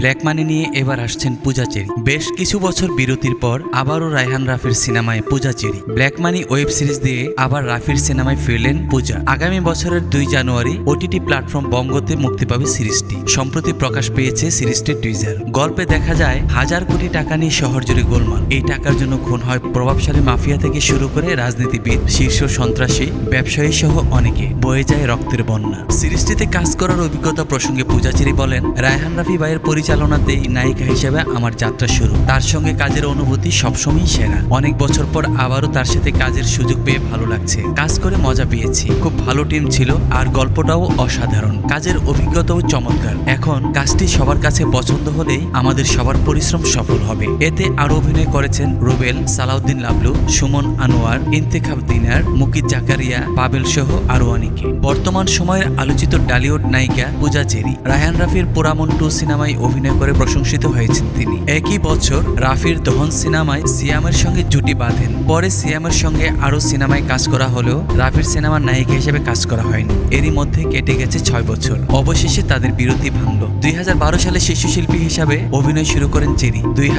Black money নিয়ে এবার আসছেন পূজা চেরি। বেশ কিছু বছর বিরতির পর আবারও রায়হান রাফির সিনেমায় Puja Cherry. Black money web series দিয়ে আবার রাফির সিনেমায় ফিরলেন পূজা। আগামী বছরের দুই জানুয়ারি ওটিটি প্ল্যাটফর্ম বঙ্গতে মুক্তি পাবে সিরিজটি। সম্প্রতি প্রকাশ পেয়েছে সিরিজটির টুইজার গল্পে দেখা যায়, হাজার কোটি টাকা নিয়ে শহর জুড়ে গোলমাল। এই টাকার জন্য খুন হয় প্রভাবশালী মাফিয়া থেকে শুরু করে রাজনীতিবিদ, শীর্ষ সন্ত্রাসী, ব্যবসায়ী সহ অনেকে। বয়ে যায় রক্তের বন্যা। সিরিজটিতে কাজ করার অভিজ্ঞতা প্রসঙ্গে পূজাচেরি বলেন, রায়হান রাফি ভাইয়ের পরিচালনাতেই নায়িকা হিসেবে আমার যাত্রা শুরু। তার সঙ্গে কাজের অনুভূতি সবসময়ই সেরা। অনেক বছর পর আবারও তার সাথে কাজের সুযোগ পেয়ে ভালো লাগছে। কাজ করে মজা পেয়েছি। খুব ভালো টিম ছিল আর গল্পটাও অসাধারণ। কাজের অভিজ্ঞতাও চমৎকার। এখন কাজটি সবার কাছে পছন্দ হলেই আমাদের সবার পরিশ্রম সফল হবে। এতে আরও অভিনয় করেছেন রুবেল, সালাউদ্দিন লাবলু, সুমন আনোয়ার, ইন্তেখাব দিনার, মুকিত জাকারিয়া, পাবেল সহ আরও অনেকে। বর্তমান সময়ের আলোচিত ডালিউড নায়িকা পূজা চেরি রায়হান রাফির পোরামন টু সিনেমায় অভিনয় করে প্রশংসিত হয়েছেন তিনি। একই বছর রাফির দহন সিনেমায় সিয়ামের সঙ্গে জুটি বাঁধেন। পরে সিয়ামের সঙ্গে আরও সিনেমায় কাজ করা হলেও রাফির সিনেমার নায়িকা হিসেবে কাজ করা হয়নি। এরই মধ্যে কেটে গেছে ছয় বছর। অবশেষে তাদের বিরতি ভাঙল। দুই সালে শিশু শিল্পী হিসাবে অভিনয় শুরু করেন চেরি দুই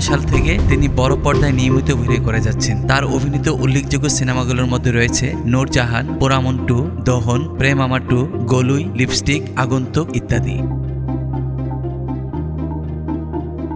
সাল থেকে তিনি বড় পর্দায় নিয়মিত অভিনয় করে যাচ্ছেন। তার অভিনীত উল্লেখযোগ্য সিনেমাগুলোর মধ্যে রয়েছে নূরজাহান পোরামন টু, দহন, প্রেম আমার টু, গলুই, লিপস্টিক, আগন্তুক ইত্যাদি।